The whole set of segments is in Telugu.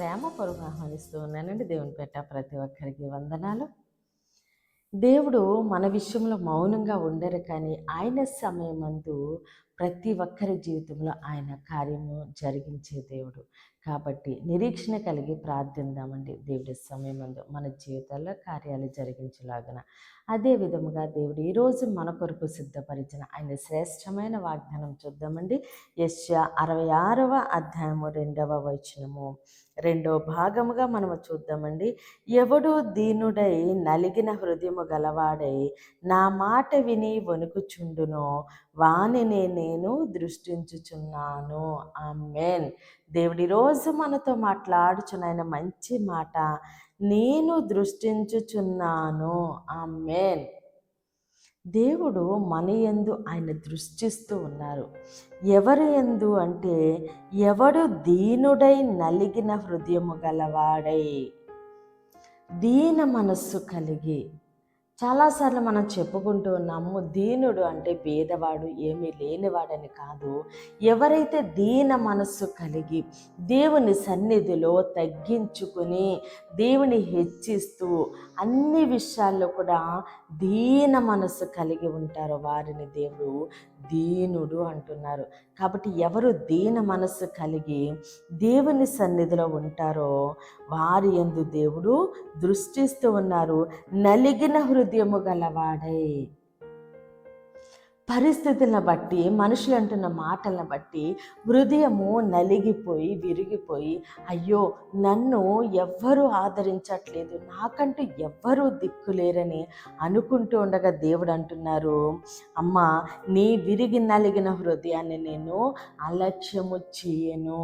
హృదయపూర్వక ఆహ్వానిస్తూ ఉన్నానండి దేవుని పెట్ట ప్రతి ఒక్కరికి వందనాలు. దేవుడు మన విషయంలో మౌనంగా ఉండరు కానీ ఆయన సమయమందు ప్రతి ఒక్కరి జీవితంలో ఆయన కార్యము జరిగించే దేవుడు. కాబట్టి నిరీక్షణ కలిగి ప్రార్థిందామండి దేవుడి సమయమందు. మన జీవితాల్లో కార్యాలు జరిగించలాగన. అదే విధముగా దేవుడు ఈరోజు మన కొరకు సిద్ధపరిచిన ఆయన శ్రేష్టమైన వాగ్దానం చూద్దామండి. యశ అరవై ఆరవ అధ్యాయము రెండవ వచనము. రెండవ భాగముగా మనము చూద్దామండి. ఎవడు దీనుడై నలిగిన హృదయము గలవాడై నా మాట విని వణుకుచుండునో వానినే నేను దృష్టించుచున్నాను. ఆమెన్. దేవుడి రోజు మనతో మాట్లాడుచున్న ఆయన మంచి మాట. నేను దృష్టించుచున్నాను. ఆమెన్. దేవుడు మన ఎందు ఆయన దృష్టిస్తూ ఉన్నారు. ఎవరు ఎందు అంటే ఎవడు దీనుడై నలిగిన హృదయము గలవాడై దీన మనస్సు కలిగి చాలాసార్లు మనం చెప్పుకుంటూ ఉన్నాము దీనుడు అంటే పేదవాడు ఏమీ లేనివాడని కాదు. ఎవరైతే దీన మనస్సు కలిగి దేవుని సన్నిధిలో తగ్గించుకుని దేవుని హెచ్చిస్తూ అన్ని విషయాల్లో కూడా దీన మనస్సు కలిగి ఉంటారో వారిని దేవుడు దీనుడు అంటున్నారు. కాబట్టి ఎవరు దీన మనస్సు కలిగి దేవుని సన్నిధిలో ఉంటారో వారి ఎందు దేవుడు దృష్టిస్తూ ఉన్నారు. నలిగిన హృదయము గలవాడై. పరిస్థితులను బట్టి మనుషులు అంటున్న మాటలను బట్టి హృదయము నలిగిపోయి విరిగిపోయి అయ్యో నన్ను ఎవ్వరూ ఆదరించట్లేదు నాకంటూ ఎవ్వరూ దిక్కులేరని అనుకుంటూ ఉండగా దేవుడు అంటున్నారు అమ్మ నీ విరిగి నలిగిన హృదయాన్ని నేను అలక్ష్యము చేయను.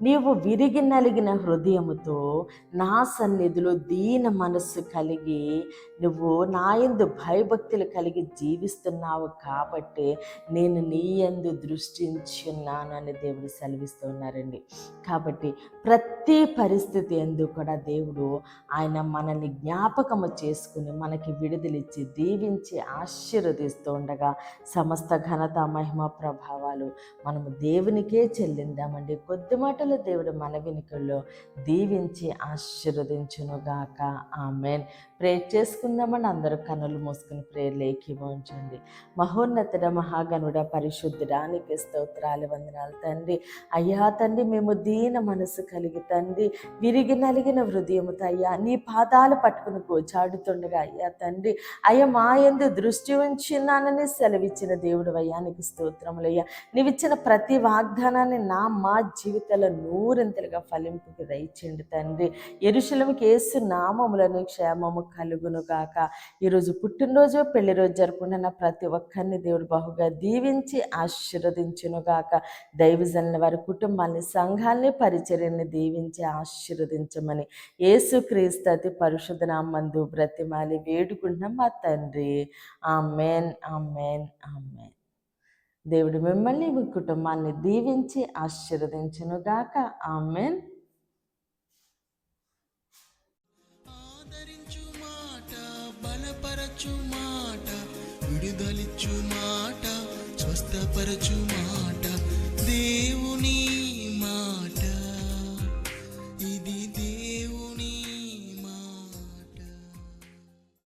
నీవు విరిగి నలిగిన హృదయముతో నా సన్నిధిలో దీన మనస్సు కలిగి నువ్వు నా యందు భయభక్తులు కలిగి జీవిస్తున్నావు కాబట్టి నేను నీ ఎందు దృష్టించున్నానని దేవుడు సెలవిస్తున్నారండి కాబట్టి ప్రతి పరిస్థితి ఎందు కూడా దేవుడు ఆయన మనల్ని జ్ఞాపకము చేసుకుని మనకి విడుదలిచ్చి దీవించి ఆశీర్వదిస్తూ ఉండగా సమస్త ఘనత మహిమ ప్రభావాలు మనము దేవునికే చెల్లిందామండి. కొద్ది మాటలు దేవుడు మన వెనుకల్లో దీవించి ఆశీర్వదించునుగాక. ఆమెన్. ప్రేర్ చేసుకుందామని అందరూ కనులు మూసుకుని ప్రేర్లేకి ఉంచండి మహోన్నతుడ మహాగణుడ పరిశుద్ధుడానికి స్తోత్రాలు వందనాలు తండ్రి. అయ్యా తండ్రి మేము దీన మనసు కలిగి తండ్రి. విరిగి నలిగిన హృదయముతో అయ్యా నీ పాదాలు పట్టుకుని గోచాడుతుండగా అయ్యా తండ్రి. అయ్యా మా ఎందు దృష్టి ఉంచినానని సెలవిచ్చిన దేవుడు అయ్యా నీకు స్తోత్రములయ్యా. నీవిచ్చిన ప్రతి వాగ్దానాన్ని నా మా జీవితంలో నూరింతలుగా ఫలింపుకి దయచండి తండ్రి. ఎరుశలముకి ఏసు నామములను క్షేమము కలుగును గాక. ఈరోజు పుట్టినరోజు పెళ్ళి రోజు జరుపుకుంటున్న ప్రతి ఒక్కరిని దేవుడు బహుగా దీవించి ఆశీర్వదించును గాక. దైవజనుల వారి కుటుంబాన్ని సంఘాన్ని పరిచర్యని దీవించి ఆశీర్వదించమని యేసు క్రీస్తు అతి పరిశుద్ధ నామందు బ్రతిమాలి వేడుకుంటున్నాం మా తండ్రి. Amen amen amen. దేవుడు మిమ్మల్ని మీ కుటుంబాన్ని దీవించి ఆశీర్వదించునుగాక ఆమెన్. ఆదరించు మాట బలపరచు మాట విడుదలిచ్చు మాట స్వస్థపరచు మాట. దేవుని